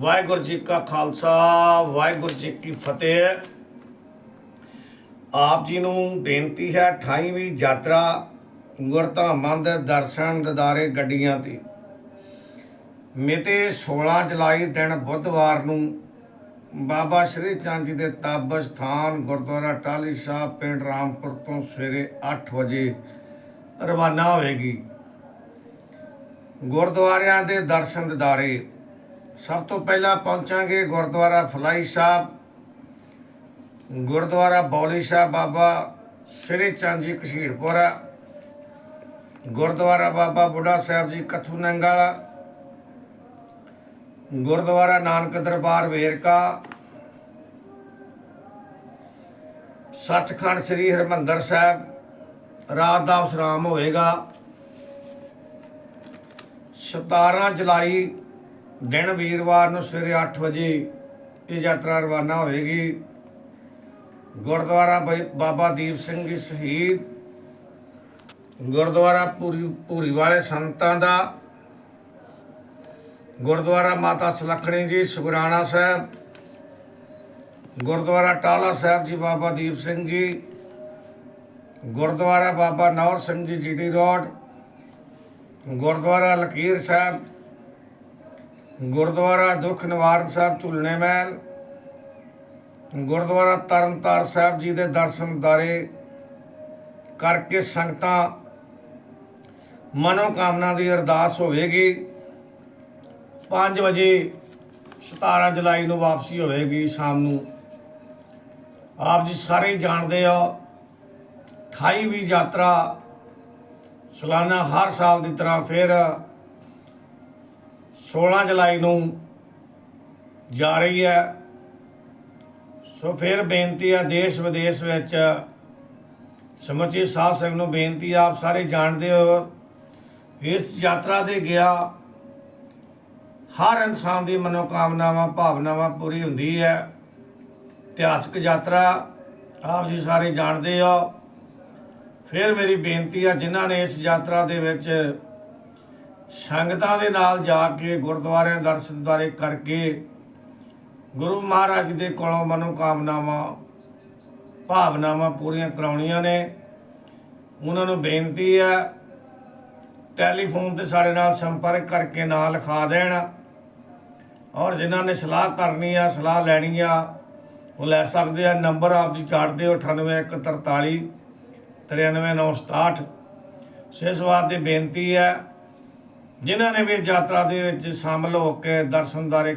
ਵਾਹਿਗੁਰੂ ਜੀ ਕਾ ਖਾਲਸਾ, ਵਾਹਿਗੁਰੂ ਜੀ ਕੀ ਫਤਿਹ। ਆਪ ਜੀ ਨੂੰ ਬੇਨਤੀ ਹੈ 28ਵੀਂ ਯਾਤਰਾ ਗੁਰਧਾਮਾਂ ਦੇ ਦਰਸ਼ਨ ਦਿਦਾਰੇ ਗੱਡੀਆਂ ਤੇ। ਮਿਤੀ 16 ਜੁਲਾਈ ਦਿਨ ਬੁੱਧਵਾਰ ਨੂੰ ਬਾਬਾ ਸ਼੍ਰੀ ਚੰਦ ਜੀ ਦੇ ਤਪ ਸਥਾਨ ਗੁਰਦੁਆਰਾ ਟਾਲੀ ਸਾਹਿਬ, ਪਿੰਡ ਰਾਮਪੁਰ ਤੋਂ ਸਵੇਰੇ 8 ਵਜੇ ਰਵਾਨਾ ਹੋਵੇਗੀ। ਗੁਰਦੁਆਰਿਆਂ ਦੇ ਦਰਸ਼ਨ ਦਿਦਾਰੇ ਸਭ ਤੋਂ ਪਹਿਲਾਂ ਪਹੁੰਚਾਂਗੇ ਗੁਰਦੁਆਰਾ ਫਲਾਈ ਸਾਹਿਬ। ਗੁਰਦੁਆਰਾ ਬੌਲੀ ਸਾਹਿਬ ਬਾਬਾ ਸ਼੍ਰੀ ਚੰਦ ਜੀ ਕਸ਼ੀੜਪੁਰਾ ਗੁਰਦੁਆਰਾ ਬਾਬਾ ਬੁੱਢਾ ਸਾਹਿਬ ਜੀ ਕਥੂ ਨੰਗਾਲਾ। ਗੁਰਦੁਆਰਾ ਨਾਨਕ ਦਰਬਾਰ ਵੇਰਕਾ। ਸੱਚਖੰਡ ਸ੍ਰੀ ਹਰਮੰਦਰ ਸਾਹਿਬ। ਰਾਤ ਦਾ ਵਿਸ਼ਰਾਮ ਹੋਵੇਗਾ 17 ਜੁਲਾਈ ਦਿਨ ਵੀਰਵਾਰ ਨੂੰ ਸਵੇਰੇ 8 ਵਜੇ ਇਹ ਯਾਤਰਾ ਰਵਾਨਾ ਹੋਏਗੀ। ਗੁਰਦੁਆਰਾ ਬਈ- ਬਾਬਾ ਦੀਪ ਸਿੰਘ ਜੀ ਸ਼ਹੀਦ। ਗੁਰਦੁਆਰਾ ਪੂਰੀ ਪੂਰੀ ਵਾਲੇ ਸੰਤਾਂ ਦਾ। ਗੁਰਦੁਆਰਾ ਮਾਤਾ ਸੁਲੱਖਣੀ ਜੀ, ਸੁਗਰਾਣਾ ਸਾਹਿਬ। ਗੁਰਦੁਆਰਾ ਟਾਲਾ ਸਾਹਿਬ ਜੀ, ਬਾਬਾ ਦੀਪ ਸਿੰਘ ਜੀ। ਗੁਰਦੁਆਰਾ ਬਾਬਾ ਨੌਰ ਸਿੰਘ ਜੀ ਜੀਟੀ ਰੋਡ। ਗੁਰਦੁਆਰਾ ਲਕੀਰ ਸਾਹਿਬ। ਗੁਰਦੁਆਰਾ ਦੁੱਖ ਨਿਵਾਰਨ ਸਾਹਿਬ ਝੁਲਣੇ ਮਹਿਲ, ਗੁਰਦੁਆਰਾ ਤਰਨਤਾਰ ਸਾਹਿਬ ਜੀ ਦੇ ਦਰਸ਼ਨ ਦਾਰੇ ਕਰਕੇ ਸੰਗਤਾਂ ਮਨੋਕਾਮਨਾ ਦੀ ਅਰਦਾਸ ਹੋਵੇਗੀ। 5 ਵਜੇ 17 ਜੁਲਾਈ ਨੂੰ ਵਾਪਸੀ ਹੋਵੇਗੀ ਸ਼ਾਮ ਨੂੰ। ਆਪ ਜੀ ਸਾਰੇ ਹੀ ਜਾਣਦੇ ਹੋ 28ਵੀਂ ਯਾਤਰਾ ਸਾਲਾਨਾ ਹਰ ਸਾਲ ਦੀ ਤਰ੍ਹਾਂ ਫਿਰ 16 ਜੁਲਾਈ ਨੂੰ ਜਾ ਰਹੀ ਹੈ। ਸੋ ਫਿਰ ਬੇਨਤੀ ਆ ਦੇਸ਼ ਵਿਦੇਸ਼ ਵਿੱਚ ਸਮੁੱਚੇ ਸਾਧ ਸੰਗਤ ਨੂੰ ਬੇਨਤੀ ਹੈ, ਆਪ ਸਾਰੇ ਜਾਣਦੇ ਹੋ ਇਸ ਯਾਤਰਾ 'ਤੇ ਗਿਆ ਹਰ ਇਨਸਾਨ ਦੀ ਮਨੋਕਾਮਨਾਵਾਂ ਭਾਵਨਾਵਾਂ ਪੂਰੀ ਹੁੰਦੀ ਹੈ। ਇਤਿਹਾਸਕ ਯਾਤਰਾ ਆਪ ਜੀ ਸਾਰੇ ਜਾਣਦੇ ਹੋ। ਫਿਰ ਮੇਰੀ ਬੇਨਤੀ ਆ ਜਿਨ੍ਹਾਂ ਨੇ ਇਸ ਯਾਤਰਾ ਦੇ ਵਿੱਚ ਸੰਗਤਾਂ ਦੇ ਨਾਲ ਜਾ ਕੇ ਗੁਰਦੁਆਰਿਆਂ ਦਰਸ਼ਨਦਾਰੇ ਕਰਕੇ ਗੁਰੂ ਮਹਾਰਾਜ ਦੇ ਕੋਲੋਂ ਮਨੋਕਾਮਨਾਵਾਂ, ਭਾਵਨਾਵਾਂ ਪੂਰੀਆਂ ਕਰਾਉਣੀਆਂ ਨੇ। ਉਹਨਾਂ ਨੂੰ ਬੇਨਤੀ ਹੈ, ਟੈਲੀਫੋਨ ਤੇ ਸਾਡੇ ਨਾਲ ਸੰਪਰਕ ਕਰਕੇ ਨਾਂ ਲਿਖਾ ਦੇਣ। ਔਰ ਜਿਨ੍ਹਾਂ ਨੇ ਸਲਾਹ ਕਰਨੀ ਆ, ਸਲਾਹ ਲੈਣੀ ਆ, ਉਹ ਲੈ ਸਕਦੇ ਆ। ਨੰਬਰ ਆਪ ਜੀ ਚਾੜਦੇ ਹੋ 98143 93967 ਸੇਸਵਾਦ ਦੀ ਬੇਨਤੀ ਹੈ ਜਿਨ੍ਹਾਂ ਨੇ ਵੀ ਯਾਤਰਾ ਦੇ ਵਿੱਚ ਸ਼ਾਮਲ ਹੋ ਕੇ ਦਰਸ਼ਨਦਾਰੇ